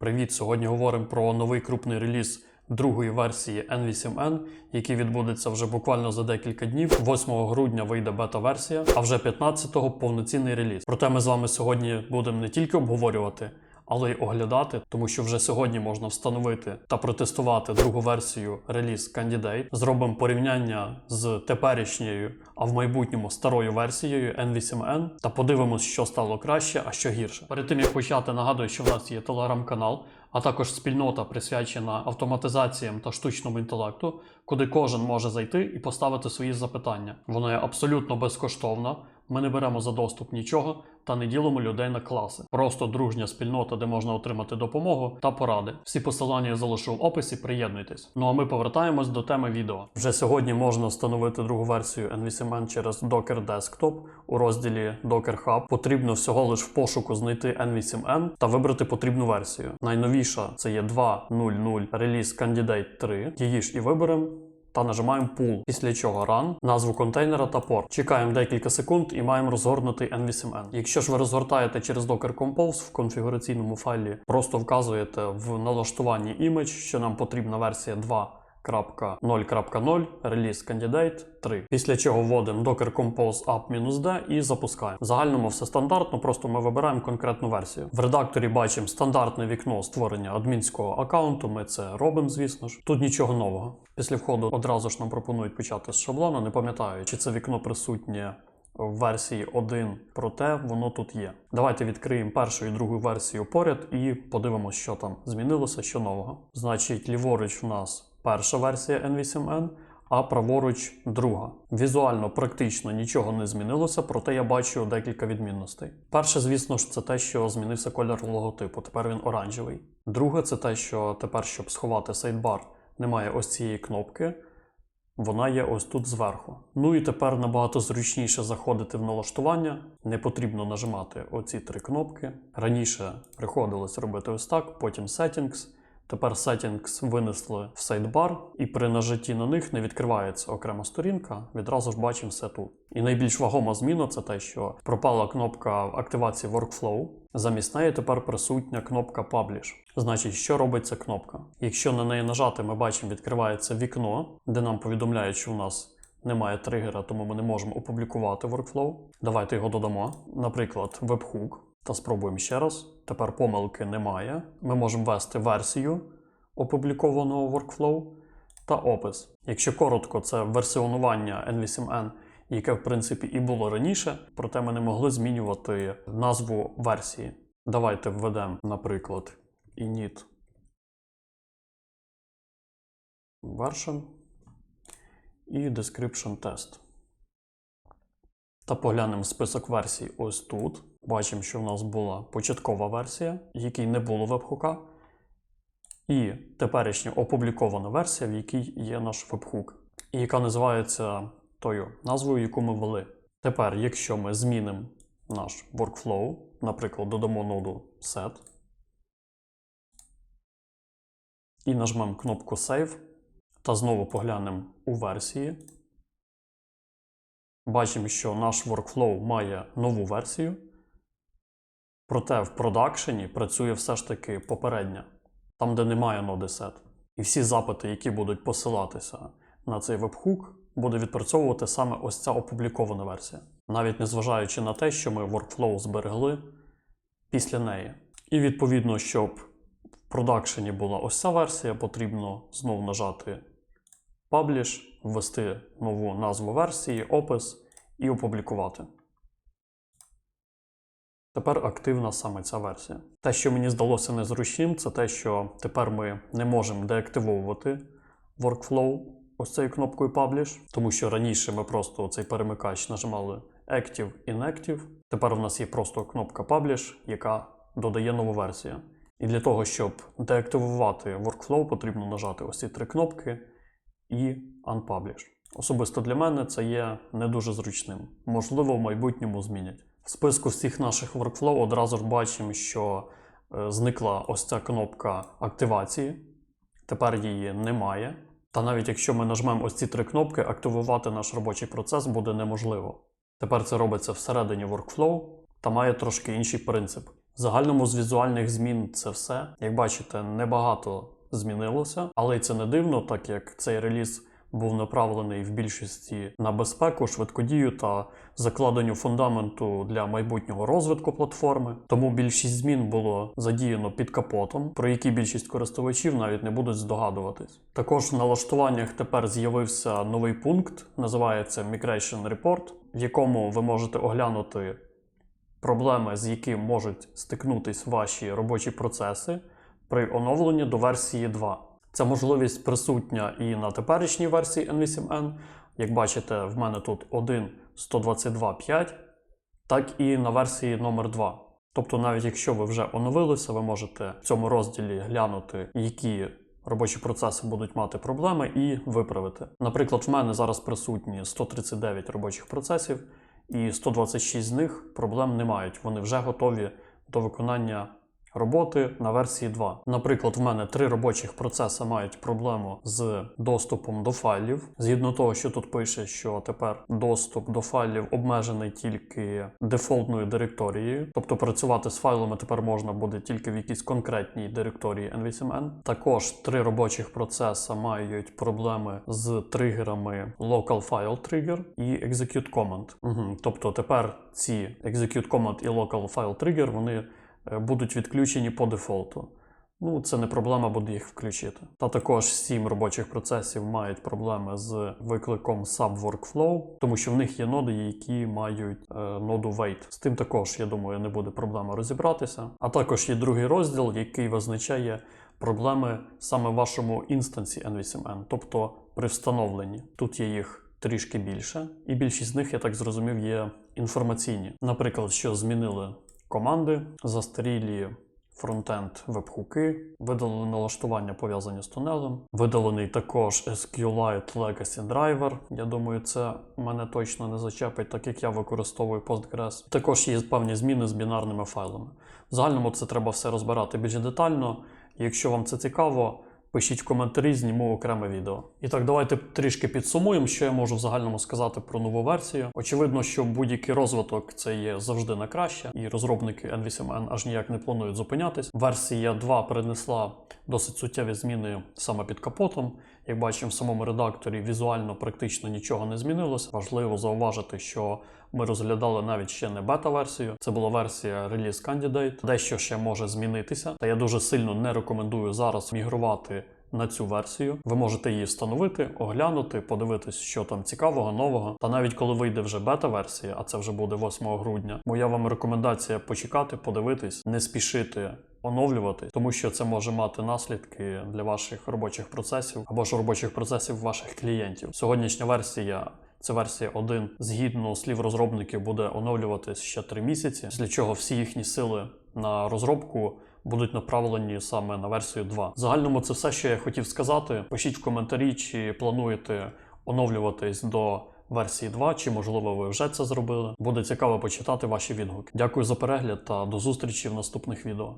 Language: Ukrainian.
Привіт! Сьогодні говоримо про новий крупний реліз другої версії N8N, який відбудеться вже буквально за декілька днів. 8 грудня вийде бета-версія, а вже 15-го повноцінний реліз. Проте ми з вами сьогодні будемо не тільки обговорювати. Але й оглядати, тому що вже сьогодні можна встановити та протестувати другу версію реліз Candidate. Зробимо порівняння з теперішньою, а в майбутньому старою версією N8N та подивимось, що стало краще, а що гірше. Перед тим як почати, нагадую, що в нас є телеграм-канал, а також спільнота присвячена автоматизаціям та штучному інтелекту, куди кожен може зайти і поставити свої запитання. Вона є абсолютно безкоштовна. Ми не беремо за доступ нічого та не ділимо людей на класи. Просто дружня спільнота, де можна отримати допомогу та поради. Всі посилання я залишу в описі. Приєднуйтесь. Ну а ми повертаємось до теми відео. Вже сьогодні можна встановити другу версію N8N через Docker Desktop у розділі Docker Hub. Потрібно всього лиш в пошуку знайти N8N та вибрати потрібну версію. Найновіша це є 2.0.0 реліз Candidate 3. Її ж і виберемо та нажимаємо Pull, після чого Run, назву контейнера та порт. Чекаємо декілька секунд і маємо розгорнутий N8N. Якщо ж ви розгортаєте через Docker Compose в конфігураційному файлі, просто вказуєте в налаштуванні image, що нам потрібна версія 2.0.0 реліз Candidate 3. Після чого вводимо Docker Compose App-D і запускаємо. В загальному все стандартно, просто ми вибираємо конкретну версію. В редакторі бачимо стандартне вікно створення адмінського аккаунту. Ми це робимо, звісно ж. Тут нічого нового. Після входу одразу ж нам пропонують почати з шаблону. Не пам'ятаю, чи це вікно присутнє в версії 1, проте воно тут є. Давайте відкриємо першу і другу версію поряд і подивимося, що там змінилося, що нового. Значить, ліворуч в нас перша версія N8N, а праворуч друга. Візуально практично нічого не змінилося, проте я бачу декілька відмінностей. Перше, звісно ж, це те, що змінився колір логотипу. Тепер він оранжевий. Друге, це те, що тепер, щоб сховати сайдбар, немає ось цієї кнопки. Вона є ось тут зверху. Ну і тепер набагато зручніше заходити в налаштування. Не потрібно нажимати оці три кнопки. Раніше приходилось робити ось так, потім Settings. Тепер Settings винесли в сайдбар, і при нажитті на них не відкривається окрема сторінка. Відразу ж бачимо все тут. І найбільш вагома зміна це те, що пропала кнопка активації Workflow. Замість неї тепер присутня кнопка Publish. Значить, що робить ця кнопка? Якщо на неї нажати, ми бачимо, відкривається вікно, де нам повідомляють, що у нас немає тригера, тому ми не можемо опублікувати workflow. Давайте його додамо. Наприклад, webhook. Та спробуємо ще раз. Тепер помилки немає. Ми можемо ввести версію опублікованого workflow та опис. Якщо коротко, це версіонування N8N, яке в принципі і було раніше, проте ми не могли змінювати назву версії. Давайте введемо, наприклад, init version і description test. Та поглянемо список версій ось тут. Бачимо, що в нас була початкова версія, в якій не було вебхука. І теперішня опублікована версія, в якій є наш вебхук, і яка називається тою назвою, яку ми ввели. Тепер, якщо ми змінимо наш workflow, наприклад, додамо ноду set і нажмемо кнопку Save, та знову поглянемо у версії. Бачимо, що наш workflow має нову версію, проте в продакшені працює все ж таки попередня, там, де немає ноди set. І всі запити, які будуть посилатися на цей вебхук, буде відпрацьовувати саме ось ця опублікована версія, навіть незважаючи на те, що ми workflow зберегли після неї. І відповідно, щоб в продакшені була ось ця версія, потрібно знову нажати Publish, ввести нову назву версії, опис і опублікувати. Тепер активна саме ця версія. Те, що мені здалося незручним, це те, що тепер ми не можемо деактивовувати workflow ось цією кнопкою Publish, тому що раніше ми просто цей перемикач нажимали Active Inactive. Тепер у нас є просто кнопка Publish, яка додає нову версію. І для того, щоб деактивувати workflow, потрібно нажати ось ці три кнопки і Unpublish. Особисто для мене це є не дуже зручним. Можливо, в майбутньому змінять. В списку всіх наших workflow одразу ж бачимо, що е, зникла ось ця кнопка активації. Тепер її немає. Та навіть якщо ми нажмемо ось ці три кнопки, активувати наш робочий процес буде неможливо. Тепер це робиться всередині workflow та має трошки інший принцип. В загальному з візуальних змін це все. Як бачите, небагато змінилося, але це не дивно, так як цей реліз був направлений в більшості на безпеку, швидкодію та закладенню фундаменту для майбутнього розвитку платформи. Тому більшість змін було задіяно під капотом, про які більшість користувачів навіть не будуть здогадуватись. Також в налаштуваннях тепер з'явився новий пункт, називається Migration Report, в якому ви можете оглянути проблеми, з якими можуть стикнутись ваші робочі процеси при оновленні до версії 2. Ця можливість присутня і на теперішній версії N8N. Як бачите, в мене тут 1.122.5, так і на версії номер 2. Тобто, навіть якщо ви вже оновилися, ви можете в цьому розділі глянути, які робочі процеси будуть мати проблеми, і виправити. Наприклад, в мене зараз присутні 139 робочих процесів, і 126 з них проблем не мають. Вони вже готові до виконання роботи на версії 2. Наприклад, в мене три робочих процеси мають проблему з доступом до файлів. Згідно того, що тут пише, що тепер доступ до файлів обмежений тільки дефолтною директорією, тобто працювати з файлами тепер можна буде тільки в якійсь конкретній директорії N8N. Також три робочих процеси мають проблеми з тригерами Local File Trigger і Execute Command. Угу. Тобто тепер ці Execute Command і Local File Trigger вони будуть відключені по дефолту. Ну, це не проблема буде їх включити. Та також сім робочих процесів мають проблеми з викликом Sub-Workflow, тому що в них є ноди, які мають е, ноду wait. З тим також, я думаю, не буде проблема розібратися. А також є другий розділ, який визначає проблеми саме в вашому інстансі N8N, тобто при встановленні. Тут є їх трішки більше, і більшість з них, я так зрозумів, є інформаційні. Наприклад, що змінили команди, застарілі фронтенд веб-хуки, видалили налаштування пов'язані з тунелем, видалений також SQLite Legacy Driver. Я думаю, це мене точно не зачепить, так як я використовую Postgres. Також є певні зміни з бінарними файлами. В загальному це треба все розбирати більш детально. Якщо вам це цікаво, пишіть коментарі, зніму окреме відео. І так, давайте трішки підсумуємо, що я можу в загальному сказати про нову версію. Очевидно, що будь-який розвиток це є завжди на краще, і розробники N8N аж ніяк не планують зупинятись. Версія 2 принесла досить суттєві зміни саме під капотом. Як бачимо в самому редакторі, візуально практично нічого не змінилося. Важливо зауважити, що ми розглядали навіть ще не бета-версію. Це була версія Release Candidate. Дещо ще може змінитися. Та я дуже сильно не рекомендую зараз мігрувати на цю версію. Ви можете її встановити, оглянути, подивитись, що там цікавого, нового. Та навіть коли вийде вже бета-версія, а це вже буде 8 грудня. Моя вам рекомендація почекати, подивитись, не спішити. Оновлювати, тому що це може мати наслідки для ваших робочих процесів або ж робочих процесів ваших клієнтів. Сьогоднішня версія це версія 1, згідно слів розробників, буде оновлюватись ще 3 місяці, після чого всі їхні сили на розробку будуть направлені саме на версію 2. В загальному це все, що я хотів сказати. Пишіть в коментарі, чи плануєте оновлюватись до версії 2, чи можливо ви вже це зробили. Буде цікаво почитати ваші відгуки. Дякую за перегляд та до зустрічі в наступних відео.